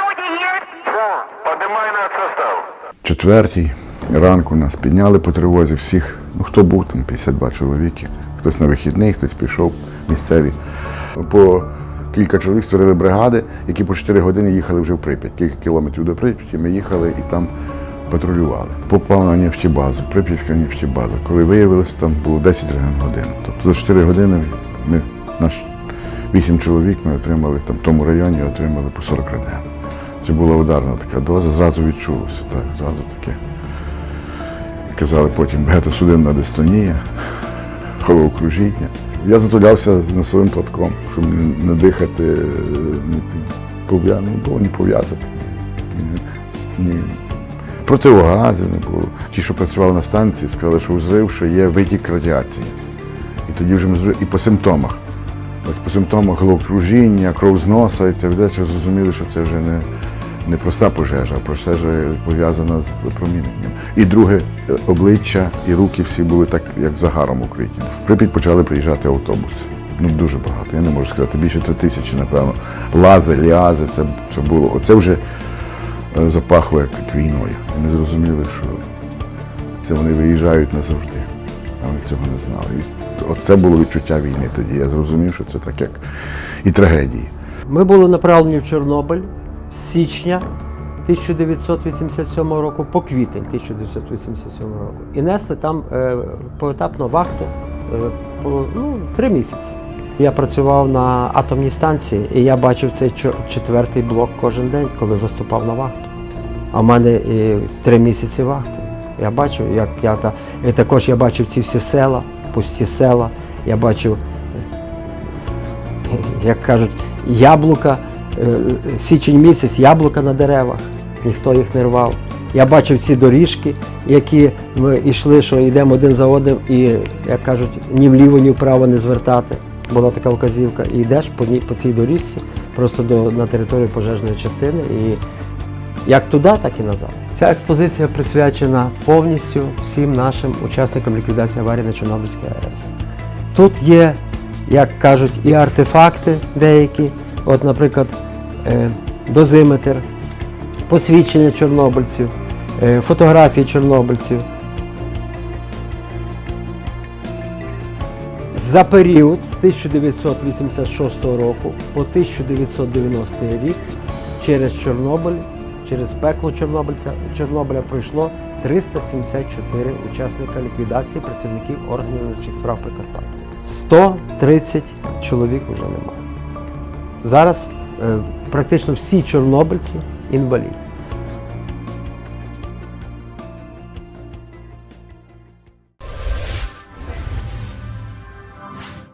люди есть? Да, поднимай на состав. четвертій ранку нас підняли по тривозі всіх, ну хто був там, 52 чоловіки. Хтось на вихідний, хтось пішов місцеві. По кілька чоловік створили бригади, які по 4 години їхали вже в Прип'ять. Кілька кілометрів до Прип'яті ми їхали і там патрулювали. Попав на нефтебазу, Прип'ятська нефтебаза. Коли виявилося, там було 10 годин. Тобто за 4 години ми, наш 8 чоловік ми отримали там в тому районі, отримали по 40 гривень. Це була ударна така доза, зразу відчулося. Так, зразу таке. Казали потім багатосудинна дистонія, головокружіння. Я затулявся носовим платком, щоб не, дихати, не, не було ні пов'язок, ні, ні противогазів не було. Ті, що працювали на станції, сказали, що взрив, що є витік радіації. І тоді вже ми і по симптомах. По симптомах головокружіння, кров з носа, і це вдача зрозуміли, що це вже не, не проста пожежа, а пожежа пов'язана з проміненням. І друге, е, обличчя і руки всі були так, як загаром укриті. В Прип'ять почали приїжджати автобуси. Ну, дуже багато. Я не можу сказати, більше три тисячі, напевно. Лази, ліази, це, це було. Оце вже е, запахло як війною. І ми зрозуміли, що це вони виїжджають назавжди. А ми цього не знали. От це було відчуття війни тоді. Я зрозумів, що це так як і трагедії. Ми були направлені в Чорнобиль з січня 1987 року по квітень 1987 року і несли там е, поетапну вахту е, по ну, три місяці. Я працював на атомній станції, і я бачив цей четвертий блок кожен день, коли заступав на вахту. А в мене і три місяці вахти. Я бачив, як я та і також я бачив ці всі села, пусті села. Я бачив як кажуть, яблука, е, січень місяць, яблука на деревах, ніхто їх не рвав. Я бачив ці доріжки, які ми йшли, що йдемо один за одним, і, як кажуть, ні вліво, ні вправо не звертати. Була така вказівка. І йдеш по, ній- по цій доріжці, просто до, на територію пожежної частини. І як туди, так і назад. Ця експозиція присвячена повністю всім нашим учасникам ліквідації аварії на Чорнобильській АЕС. Тут є, як кажуть, і артефакти деякі, от, наприклад, е, дозиметр, посвідчення чорнобильців, е, фотографії чорнобильців. За період з 1986 року по 1990 рік через Чорнобиль, через пекло Чорнобиля пройшло 374 учасника ліквідації працівників органів внутрішніх справ Прикарпаття. 130 чоловік вже немає. Зараз е, практично всі чорнобильці інваліди.